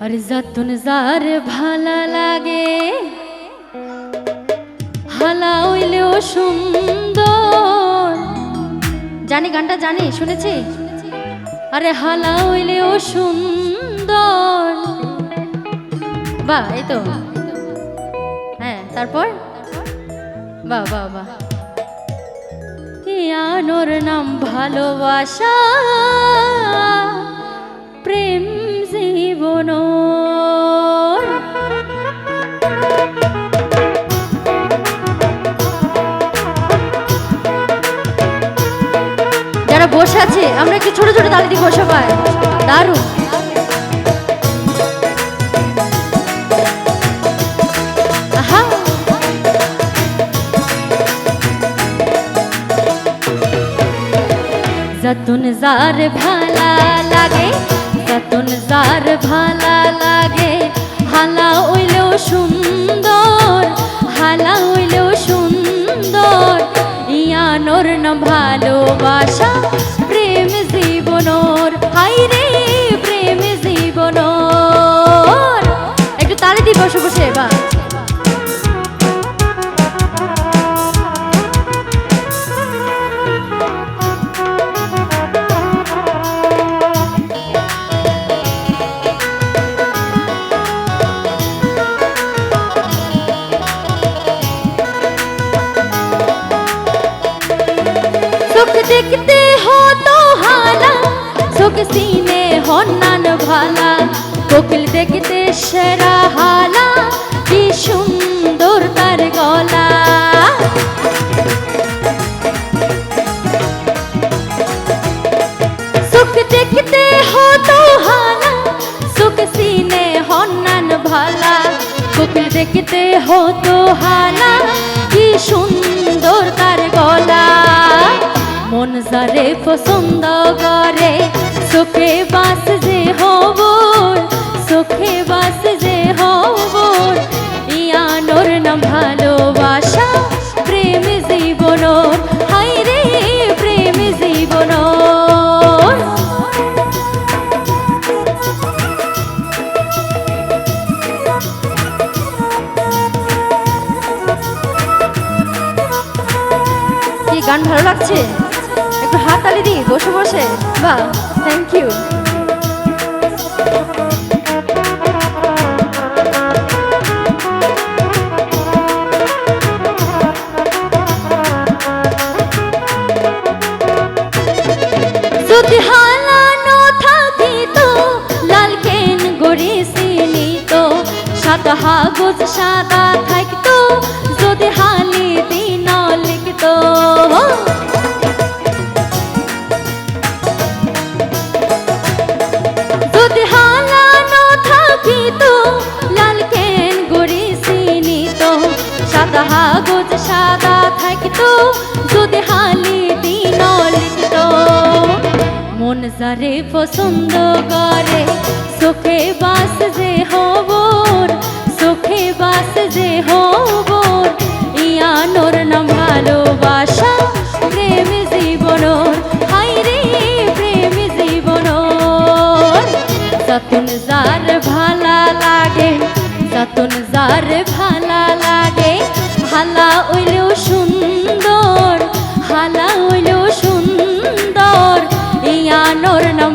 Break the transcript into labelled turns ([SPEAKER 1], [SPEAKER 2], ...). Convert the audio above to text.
[SPEAKER 1] আর যতন যার ভালা লাগে। হালা হইলেও সুন্দর। জানি গানটা জানি, শুনেছি? আরে হালা হইলেও সুন্দর। বাহ, এই তো। হ্যাঁ তারপর? বাহ বাহ বাহ। ইয়ানোর নাম ভালোবাসা? প্রেম জীবন। যারা বসে আছে, আমরা কি ছোট ছোট তালি দিয়ে বসে পাই দারুণ। যতন যার ভালা লাগে যতন যার ভালা লাগে হালা হইলেও সুন্দর হালা হইলেও সুন্দর। ইয়ানোর না ভালোবাসা কোকিল দেখতে সেরা হালা, কি সুন্দর তার গলা। সুখ দেখতে হতো হালা, সুখ সিনে হনন ভালা। কোকিল দেখতে হতো হালা, কি সুন্দর তার গলা। মন সারে পছন্দ করে, সুখে বাস যে হব। সুখে বাস যে হব ইয়ানোর নাম ভালোবাসা, প্রেম জীবন হাই রে, প্রেম জীবন কি গান ভালো লাগছে? একটু হাততালি দিই, বসে বসে। বাহ থ্যাংক ইউ হাগুজ সাদা থাকতো, যদি হালি দিন লিখতো। যদি হালানো থাকিত, লাল কেন গড়ি সিনিত সাদা হাগুজ সাদা থাকতো, যদি হালি দিন লিখতো। মন যারে পছন্দ করে সুখে বাস যে হবর হালা লাগে হালা ওইলেও সুন্দর হালা ওইলেও সুন্দর। ইয়ানোর নাম